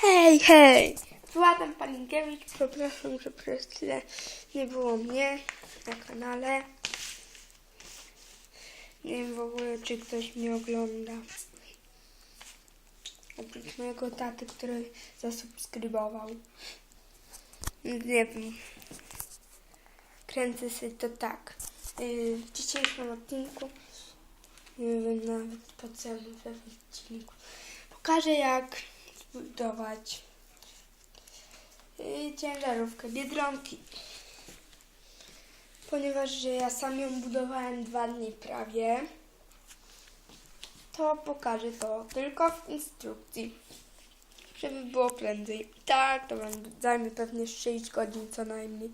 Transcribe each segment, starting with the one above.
Hej, hej! Władam Palinkiewicz, przepraszam, że przez chwilę nie było mnie na kanale. Nie wiem w ogóle, czy ktoś mnie ogląda. Oprócz mojego taty, który zasubskrybował. Nie wiem. Kręcę sobie to tak. Yy, W dzisiejszym odcinku, nie wiem nawet po w odcinku, pokażę jak zbudować yy, ciężarówkę Biedronki. Ponieważ że ja sam ją budowałem dwa dni prawie, to pokażę to tylko w instrukcji, żeby było prędzej. Tak, to wam zajmie pewnie 6 godzin co najmniej,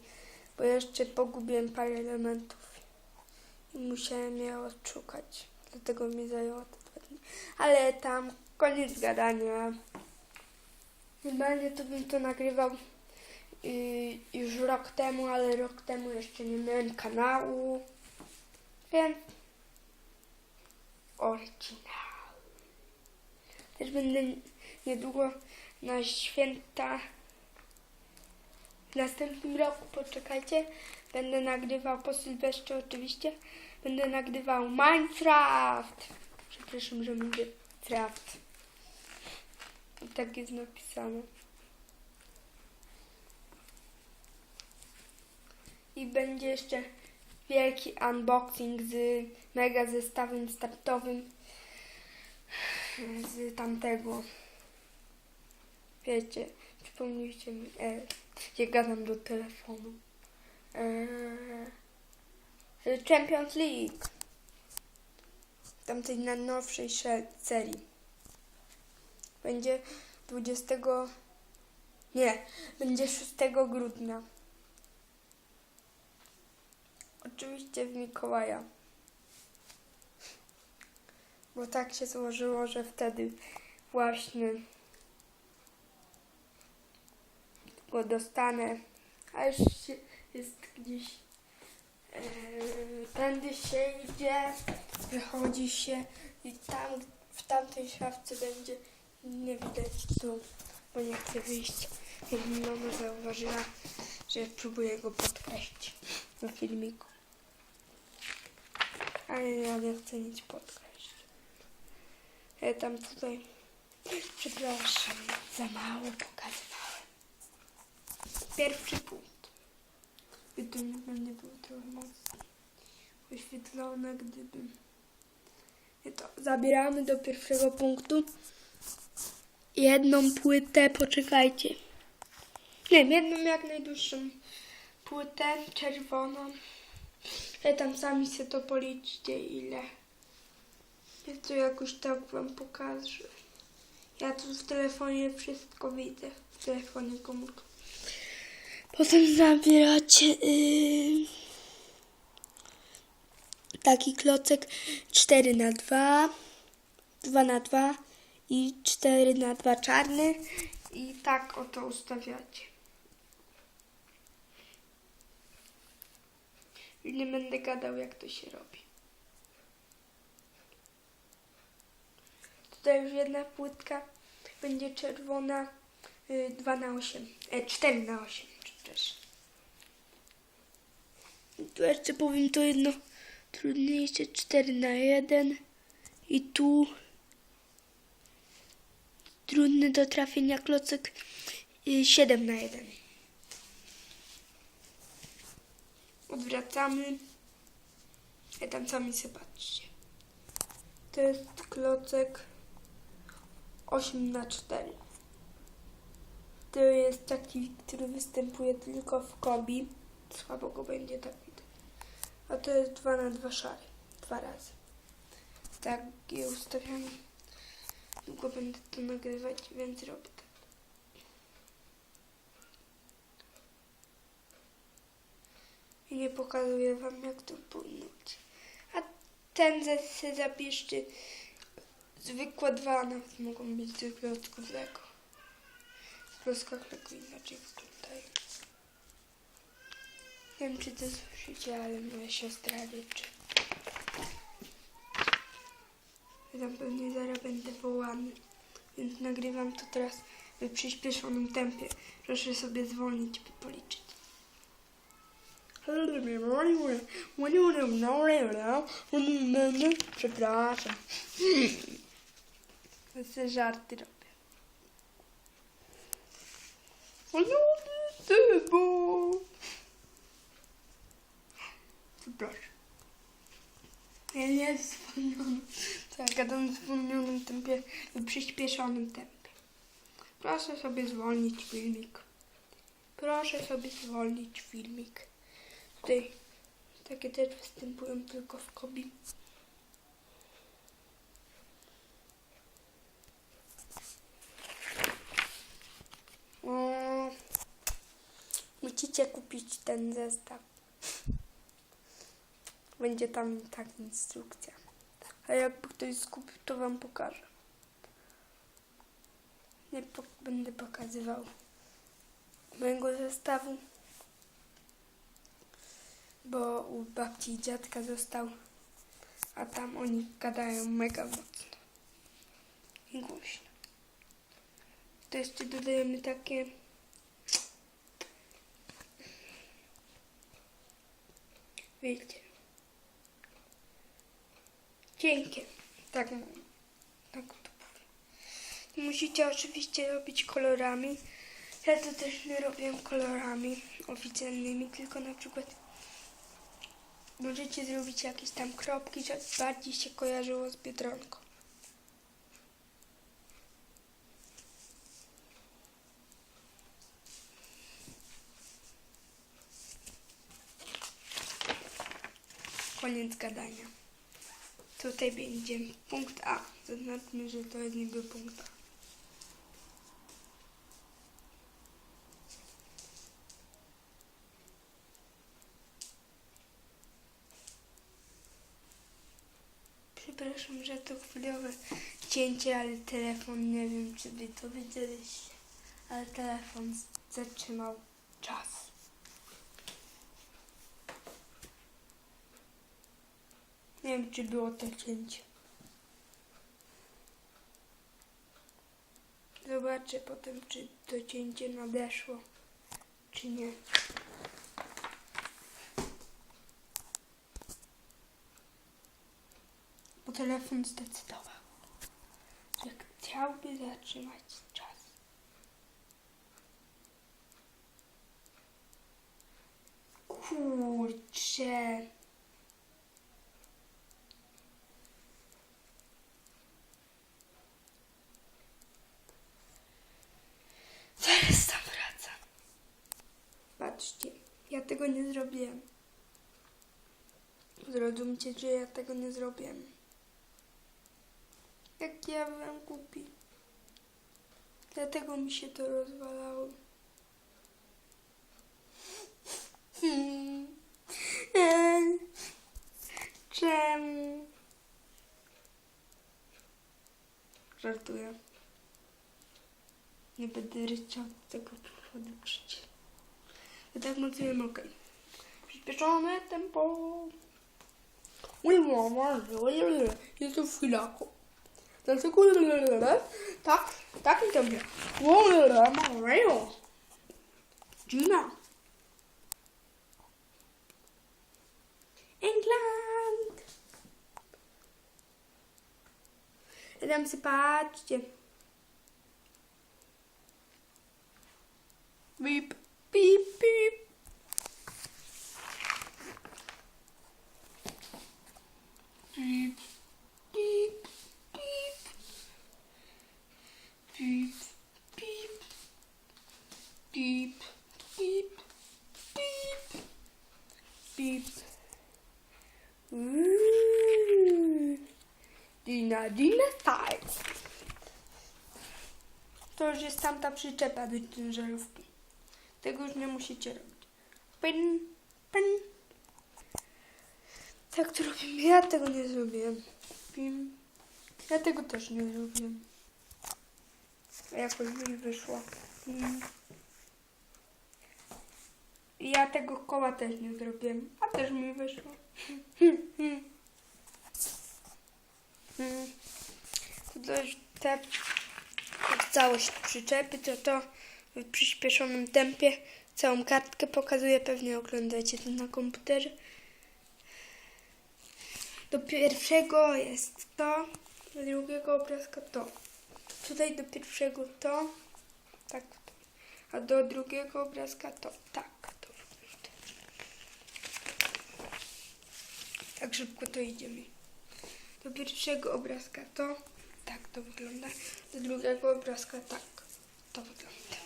bo jeszcze pogubiłem parę elementów i musiałem je odszukać. Dlatego mi zajęło to dwa dni. Ale tam koniec gadania. Normalnie to bym to nagrywał yy, już rok temu, ale rok temu jeszcze nie miałem kanału. Więc oryginał. Też będę niedługo na święta w następnym roku, poczekajcie, będę nagrywał po Sylwestrze oczywiście, będę nagrywał Minecraft. Przepraszam, że mówię Minecraft. I tak jest napisane. I będzie jeszcze wielki unboxing z mega zestawem startowym z tamtego. Wiecie, przypomnijcie mi, e, gadam do telefonu. E, Champions League. Tamtej najnowszej sze- serii. Będzie 20. Nie, będzie 6 grudnia. Oczywiście w Mikołaja. Bo tak się złożyło, że wtedy właśnie go dostanę. A już jest gdzieś e, tędy się idzie, wychodzi się i tam w tamtej szafce będzie nie widać tu, bo nie chcę wyjść. Mama zauważyła, że próbuję go podkreślić na filmiku. Ale ja nie chcę nic podkreślić. Ja tam tutaj, przepraszam, za mało pokazywałem. Pierwszy punkt. I tu pewnie było trochę mocniej oświetlone, gdybym... To zabieramy do pierwszego punktu. Jedną płytę, poczekajcie. Nie, jedną jak najdłuższą płytę czerwoną. Ja tam sami sobie to policzcie ile. Ja to jakoś tak wam pokażę. Ja tu w telefonie wszystko widzę. W telefonie komórką. Potem zabieracie yy, taki klocek 4 na 2 2 na 2 i 4 na 2 czarny i tak oto ustawiacie. I nie będę gadał jak to się robi. Tutaj już jedna płytka będzie czerwona y, 2 na 8, e, 4 na 8, przepraszam. Tu jeszcze powiem to jedno trudniejsze 4 na 1 i tu trudny do trafienia klocek y, 7 na 1. Odwracamy. I tam sami sobie patrzcie. To jest klocek 8 na 4. To jest taki, który występuje tylko w kobi. Słabo go będzie tak widać. A to jest 2 na 2 szary. Dwa razy. Tak je ustawiamy. Długo będę to nagrywać, więc robię tak. I nie pokazuję wam jak to być. A ten se zapiszcie zwykłe dwa, nawet mogą być zwykłe od Lego. W klockach Lego inaczej wyglądają. Nie wiem czy to słyszycie, ale moja siostra ryczy. Ja tam pewnie zaraz będę wołany. Więc nagrywam to teraz w przyspieszonym tempie. Proszę sobie zwolnić i policzyć. Przepraszam. To sobie żarty robię. Przepraszam. Ja nie jest zwolniony. To ja gadam w zwolnionym tempie, w przyspieszonym tempie. Proszę sobie zwolnić filmik. Proszę sobie zwolnić filmik. Tutaj takie też występują tylko w kobi. O, musicie kupić ten zestaw. Będzie tam tak instrukcja. A jakby ktoś skupił, to wam pokażę. Nie po, będę pokazywał mojego zestawu, bo u babci i dziadka został, a tam oni gadają mega mocno i głośno. To jeszcze dodajemy takie wiecie cienkie, tak, tak to powiem. Musicie oczywiście robić kolorami. Ja to też nie robię kolorami oficjalnymi, tylko na przykład możecie zrobić jakieś tam kropki, żeby bardziej się kojarzyło z Biedronką. Koniec gadania. Tutaj będzie punkt A. Zaznaczmy, że to jest niby punkt A. Przepraszam, że to chwilowe cięcie, ale telefon, nie wiem czy wy to widzieliście, ale telefon zatrzymał czas. Nie wiem, czy było to cięcie. Zobaczę potem, czy to cięcie nadeszło, czy nie. Bo telefon zdecydował, że chciałby zatrzymać czas. Kurczę. Zaraz tam wracam. Patrzcie, ja tego nie zrobiłem. Zrozumcie, że ja tego nie zrobiłem. Jak ja byłem głupi. Dlatego mi się to rozwalało. Hmm. Czemu? Żartuję. Nie będę ryczał z tego powodu krzyć. Ja tak mocno mogę. Przyspieszone tempo. Oj, mama, jestem w chwilaku. Dlatego tak, tak i tobie. Mario. Gina. England. Tam się patrzcie. Już jest tamta przyczepa do ciężarówki. Tego już nie musicie robić. Pin, pin. Tak to robimy. Ja tego nie zrobiłem. Pim. Ja tego też nie zrobiłem. Jakoś mi wyszło. Pim. Ja tego koła też nie zrobiłem. A też mi wyszło. Hmm, hmm. Hmm. Te całość przyczepy, to to w przyspieszonym tempie całą kartkę pokazuję. Pewnie oglądacie to na komputerze. Do pierwszego jest to, do drugiego obrazka to. Tutaj do pierwszego to, tak, a do drugiego obrazka to, tak, to. Tak szybko to idziemy. Do pierwszego obrazka to, to wygląda. Do drugiego obrazka tak, to wygląda.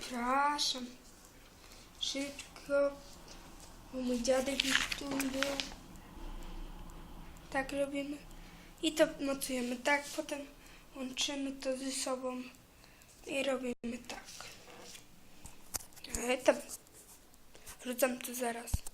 Przepraszam. Szybko. Bo mój dziadek już tu był. Tak robimy. I to mocujemy tak, potem łączymy to ze sobą i robimy tak. Ale to wrzucam to zaraz.